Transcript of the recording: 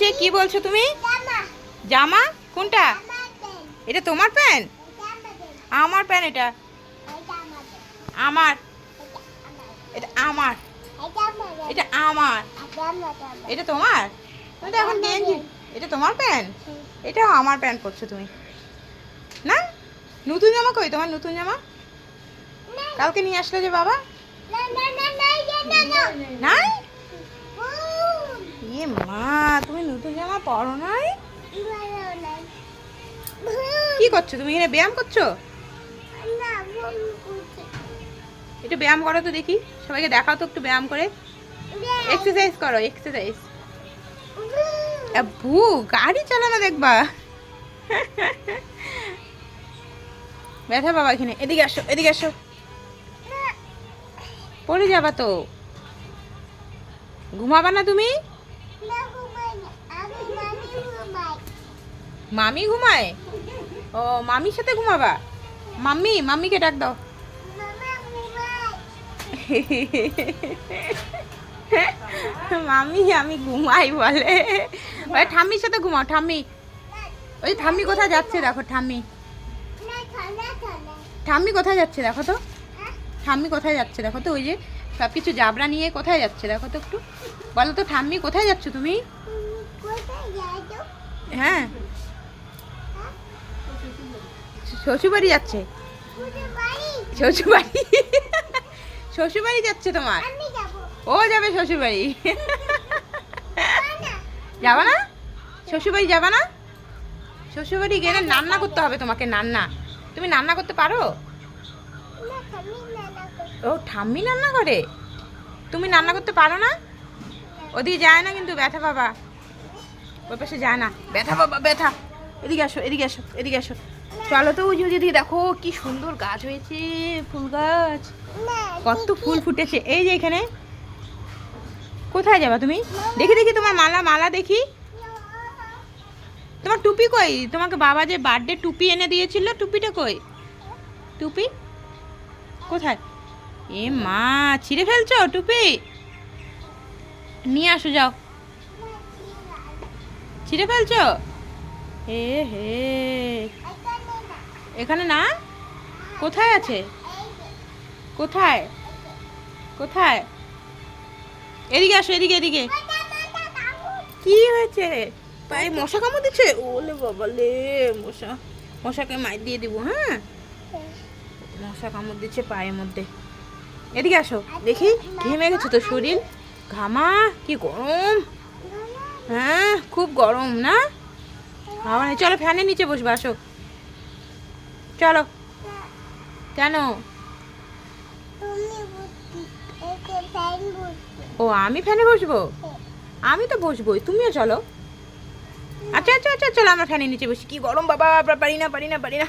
সে কি বলছো তুমি? জামা। কোনটা? এটা তোমার প্যান আমার প্যান এটা। আমার এটা আমার এটা আমার। এটা তোমার? তুমি তো এখন গেঞ্জি। এটা তোমার প্যান এটাও আমার প্যান্ট পরছো তুমি। না? নতুন জামা কই? তোমার নতুন জামা? কালকে নিয়ে আসলে যে বাবা? নাই? মা তুমি নতুন জামা পরো নাই? কি করছ? তুমি এখানে ব্যায়াম করছ? একটু ব্যায়াম করো তো দেখি। সবাইকে দেখাও তো একটু ব্যায়াম করে। এক্সারসাইজ করো এক্সারসাইজ ভু গাড়ি চালানো দেখবা। ব্যথা বাবা এখানে। এদিকে আসো এদিকে আসো। পড়ে যাবা তো। ঘুমাবা না তুমি? মামি ঘুমায়? ও, মামির সাথে ঘুমাবা? মাম্মি, মাম্মিকে ডাক দাও। মামি আমি ঘুমাই বলে। ওই ঠাম্মির সাথে ঘুমাও, ঠাম্মি। ওই ঠাম্মি কোথায় যাচ্ছে দেখো, ঠাম্মি। ঠাম্মি কোথায় যাচ্ছে দেখো তো? ঠাম্মি কোথায় যাচ্ছে দেখো তো? ওই যে সব কিছু জাবরা নিয়ে কোথায় যাচ্ছে? দেখো তো একটু। বলো তো, ঠাম্মি, কোথায় যাচ্ছ তুমি? হ্যাঁ। শ্বশুরবাড়ি যাচ্ছে? শ্বশুরবাড়ি? শ্বশুরবাড়ি যাচ্ছে তোমার? ও যাবে শ্বশুরবাড়ি। যাবা না? শ্বশুরবাড়ি যাবা না? শ্বশুরবাড়ি গেলে রান্না করতে হবে তোমাকে রান্না তুমি রান্না করতে পারো? ও, ঠাম্মি রান্না করে? তুমি রান্না করতে পারো না? ওদিকে যায় না কিন্তু ব্যথা বাবা। ওই পাশে যায় না। ব্যথা বাবা, ব্যথা। এদিকে আসো এদিকে আসো এদিকে আসো। চলো তো ওই ওদিকে দেখো, কি সুন্দর গাছ হয়েছে, ফুল গাছ। কত ফুল ফুটেছে। এই যে এখানে। কোথায় যাবা তুমি? দেখি দেখি তোমার মালা মালা দেখি। তোমার টুপি কই? তোমাকে বাবা যে বার্থডে টুপি এনে দিয়েছিল, টুপিটা কই? টুপি? কোথায়? এ মা, ছিঁড়ে ফেলছো টুপি? নিয়ে আসো, যাও। ছিঁড়ে ফেলছো? হে হে। এখানে না? কোথায় আছে? কোথায়? কোথায়? এদিকে আসো, এদিকে এদিকে। কি হয়েছে? পায়ে মশা কামড় দিচ্ছে? ওলে বাবা লে মশা। মশাকে মাই দিয়ে দিব হ্যাঁ? মশা কামড় দিচ্ছে পায়ের মধ্যে। এদিকে আসো দেখি ঘেমে গেছে তো শরীর? ঘামা কি গরম। হ্যাঁ খুব গরম না? আমার চলো ফ্যানের নিচে বসবে আসো। চলো। কেন? ও আমি ফ্যানে বসবো? আমি তো বসবোই তুমিও চলো। আচ্ছা আচ্ছা আচ্ছা চলো আমরা ফ্যানের নিচে বসি। কি গরম বাবা বাবা, পারি না পারি না পারি না।